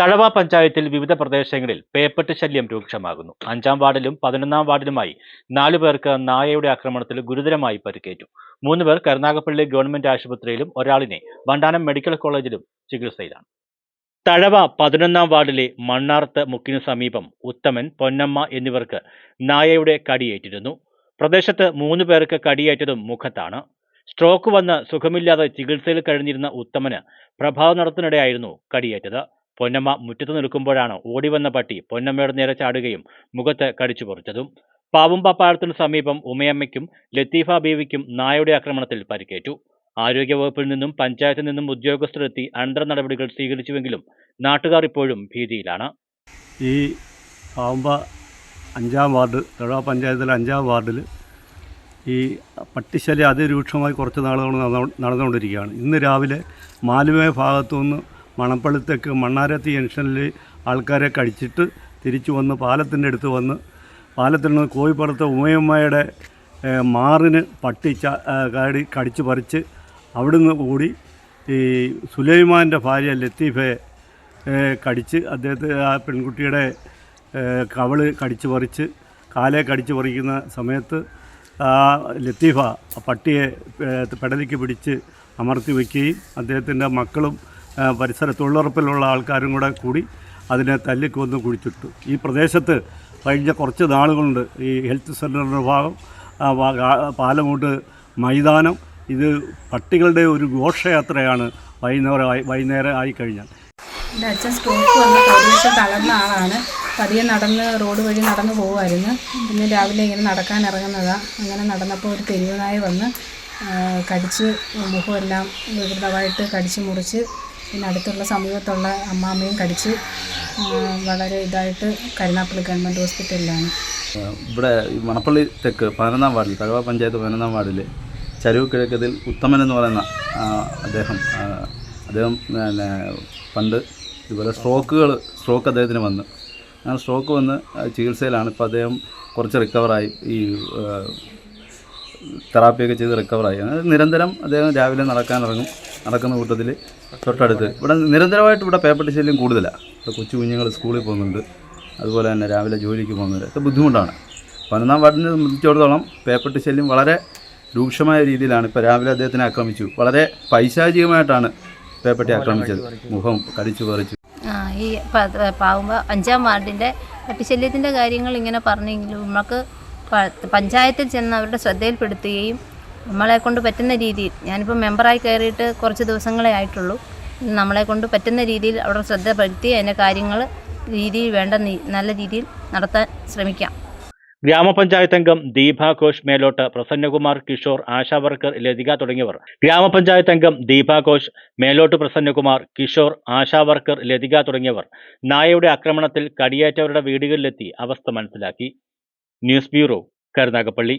തഴവ പഞ്ചായത്തിൽ വിവിധ പ്രദേശങ്ങളിൽ പേപ്പട്ട് ശല്യം രൂക്ഷമാകുന്നു. അഞ്ചാം വാർഡിലും പതിനൊന്നാം വാർഡിലുമായി നാലു പേർക്ക് നായയുടെ ആക്രമണത്തിൽ ഗുരുതരമായി പരിക്കേറ്റു. മൂന്ന് പേർ കരുനാഗപ്പള്ളി ഗവൺമെന്റ് ആശുപത്രിയിലും ഒരാളിനെ വണ്ടാനം മെഡിക്കൽ കോളേജിലും ചികിത്സയിലാണ്. തഴവ പതിനൊന്നാം വാർഡിലെ മണ്ണാർത്ത് മുക്കിന് സമീപം ഉത്തമൻ പൊന്നമ്മ എന്നിവർക്ക് നായയുടെ കടിയേറ്റിരുന്നു. പ്രദേശത്ത് മൂന്ന് പേർക്ക് കടിയേറ്റതും മുഖത്താണ്. സ്ട്രോക്ക് വന്ന് സുഖമില്ലാതെ ചികിത്സയിൽ കഴിഞ്ഞിരുന്ന ഉത്തമന് പ്രഭാവ നടത്തിനിടെയായിരുന്നു കടിയേറ്റത്. പൊന്നമ്മ മുറ്റത്ത് നിൽക്കുമ്പോഴാണ് ഓടിവന്ന പട്ടി പൊന്നമ്മയുടെ നേരെ ചാടുകയും മുഖത്ത് കടിച്ചു പൊറിച്ചതും. പാവുമ്പപ്പാളത്തിനു സമീപം ഉമയമ്മയ്ക്കും ലത്തീഫ ബീവിക്കും നായയുടെ ആക്രമണത്തിൽ പരിക്കേറ്റു. ആരോഗ്യവകുപ്പിൽ നിന്നും പഞ്ചായത്തിൽ നിന്നും ഉദ്യോഗസ്ഥരെത്തി അനന്തര നടപടികൾ സ്വീകരിച്ചുവെങ്കിലും നാട്ടുകാർ ഇപ്പോഴും ഭീതിയിലാണ്. ഈ പാവുമ്പ അഞ്ചാം വാർഡ് തഴ പഞ്ചായത്തിലെ അഞ്ചാം വാർഡിൽ ഈ പട്ടിശല്യം അതിരൂക്ഷമായി കുറച്ച് നാളുകൾ നടന്നുകൊണ്ടിരിക്കുകയാണ്. ഇന്ന് രാവിലെ മാലിമയ ഭാഗത്തു നിന്ന് മണപ്പള്ളിത്തേക്ക് മണ്ണാരത്തി ജംഗ്ഷനിൽ ആൾക്കാരെ കടിച്ചിട്ട് തിരിച്ചു വന്ന് പാലത്തിന്റെ അടുത്ത് വന്ന് പാലത്തിൽ നിന്ന് കോഴിപ്പുറത്തെ ഉമയമ്മയുടെ മാറിന് പട്ടി കടി കടിച്ച് പറിച്ച് അവിടുന്ന് കൂടി ഈ സുലൈമാന്റെ ഭാര്യ ലത്തീഫയെ കടിച്ച് അദ്ദേഹത്തെ ആ പെൺകുട്ടിയുടെ കവൾ കടിച്ചു പറിച്ച് കാലെ കടിച്ചു പറിക്കുന്ന സമയത്ത് ആ ലത്തീഫ പട്ടിയെ പെടലിക്ക് പിടിച്ച് അമർത്തി വയ്ക്കുകയും അദ്ദേഹത്തിന്റെ മക്കളും പരിസര തൊഴിലുറപ്പിലുള്ള ആൾക്കാരും കൂടെ കൂടി അതിനെ തല്ലിക്കൊന്ന് കുഴിച്ചിട്ടു. ഈ പ്രദേശത്ത് കഴിഞ്ഞ കുറച്ച് നാളുകളുണ്ട് ഈ ഹെൽത്ത് സെന്ററിന്റെ ഭാഗം പാലമൂട്ട് മൈതാനം ഇത് പട്ടികളുടെ ഒരു ഘോഷയാത്രയാണ് വൈകുന്നേരം ആയി വൈകുന്നേരം ആയിക്കഴിഞ്ഞാൽ എന്റെ അച്ഛൻ സ്ട്രോക്ക് വന്ന പ്രദേശം തളർന്ന ആളാണ്. പതിയെ നടന്ന് റോഡ് വഴി നടന്നു പോകുമായിരുന്നു പിന്നെ രാവിലെ ഇങ്ങനെ നടക്കാൻ ഇറങ്ങുന്നതാണ് അങ്ങനെ നടന്നപ്പോൾ ഒരു തെരുവ് നായ വന്ന് കടിച്ച് മുഖമെല്ലാം വികൃതമായിട്ട് കടിച്ച് മുറിച്ച് പിന്നെ അടുത്തുള്ള സമീപത്തുള്ള അമ്മാമ്മയും കടിച്ച് വളരെ ഇതായിട്ട് കരുനാപ്പള്ളി ഗവൺമെന്റ് ഹോസ്പിറ്റലിലാണ്. ഇവിടെ മണപ്പള്ളി തെക്ക് പതിനൊന്നാം വാർഡിൽ തഴവ പഞ്ചായത്ത് പതിനൊന്നാം വാർഡിൽ ചരുവ് കിഴക്കതിൽ ഉത്തമൻ എന്ന് പറയുന്ന അദ്ദേഹം അദ്ദേഹം പിന്നെ പണ്ട് ഇതുപോലെ സ്ട്രോക്കുകൾ സ്ട്രോക്ക് അദ്ദേഹത്തിന് വന്ന്. അങ്ങനെ സ്ട്രോക്ക് വന്ന് ചികിത്സയിലാണ് ഇപ്പോൾ അദ്ദേഹം കുറച്ച് റിക്കവറായി ഈ തെറാപ്പിയൊക്കെ ചെയ്ത് റിക്കവറായി. അങ്ങനെ നിരന്തരം അദ്ദേഹം രാവിലെ നടക്കാനിറങ്ങും നടക്കുന്ന കൂട്ടത്തിൽ തൊട്ടടുത്ത്. ഇവിടെ നിരന്തരമായിട്ട് ഇവിടെ പേപ്പട്ടി ശല്യം കൂടുതലാണ് ഇവിടെ കൊച്ചു കുഞ്ഞുങ്ങൾ സ്കൂളിൽ പോകുന്നുണ്ട്. അതുപോലെ തന്നെ രാവിലെ ജോലിക്ക് പോകുന്നവർ ഒക്കെ ബുദ്ധിമുട്ടാണ്. പതിനൊന്നാം വാർഡിനെ സംബന്ധിച്ചിടത്തോളം പേപ്പട്ടി ശല്യം വളരെ രൂക്ഷമായ രീതിയിലാണ്. ഇപ്പോൾ രാവിലെ അദ്ദേഹത്തിനെ ആക്രമിച്ചു. വളരെ പൈശാചികമായിട്ടാണ് പേപ്പട്ടി ആക്രമിച്ചത്. മുഖം കടിച്ചു പറിച്ചു. ഈ പാവുമ്പോൾ അഞ്ചാം വാർഡിന്റെ പട്ടിശല്യത്തിന്റെ കാര്യങ്ങൾ ഇങ്ങനെ പറഞ്ഞെങ്കിലും നമുക്ക് പഞ്ചായത്തിൽ ചെന്ന് അവരുടെ ശ്രദ്ധയിൽപ്പെടുത്തുകയും നമ്മളെ കൊണ്ട് പറ്റുന്ന രീതിയിൽ ഞാനിപ്പോൾ മെമ്പറായി കയറിയിട്ട് കുറച്ച് ദിവസങ്ങളേ ആയിട്ടുള്ളൂ. നമ്മളെ കൊണ്ട് പറ്റുന്ന രീതിയിൽ അവിടെ ശ്രദ്ധ പരുത്തി അതിന്റെ കാര്യങ്ങൾ രീതിയിൽ വേണ്ട നല്ല രീതിയിൽ നടത്താൻ ശ്രമിക്കാം. ഗ്രാമപഞ്ചായത്ത് അംഗം ദീപ ഘോഷ് മേലോട്ട് പ്രസന്നകുമാർ കിഷോർ ആശാ വർക്കർ ലതിക തുടങ്ങിയവർ. ഗ്രാമപഞ്ചായത്ത് അംഗം ദീപ ഘോഷ് മേലോട്ട് പ്രസന്നകുമാർ കിഷോർ ആശാ വർക്കർ ലതിക തുടങ്ങിയവർ. നായയുടെ ആക്രമണത്തിൽ കടിയേറ്റവരുടെ വീടുകളിലെത്തി അവസ്ഥ മനസ്സിലാക്കി. News bureau Karunagappally.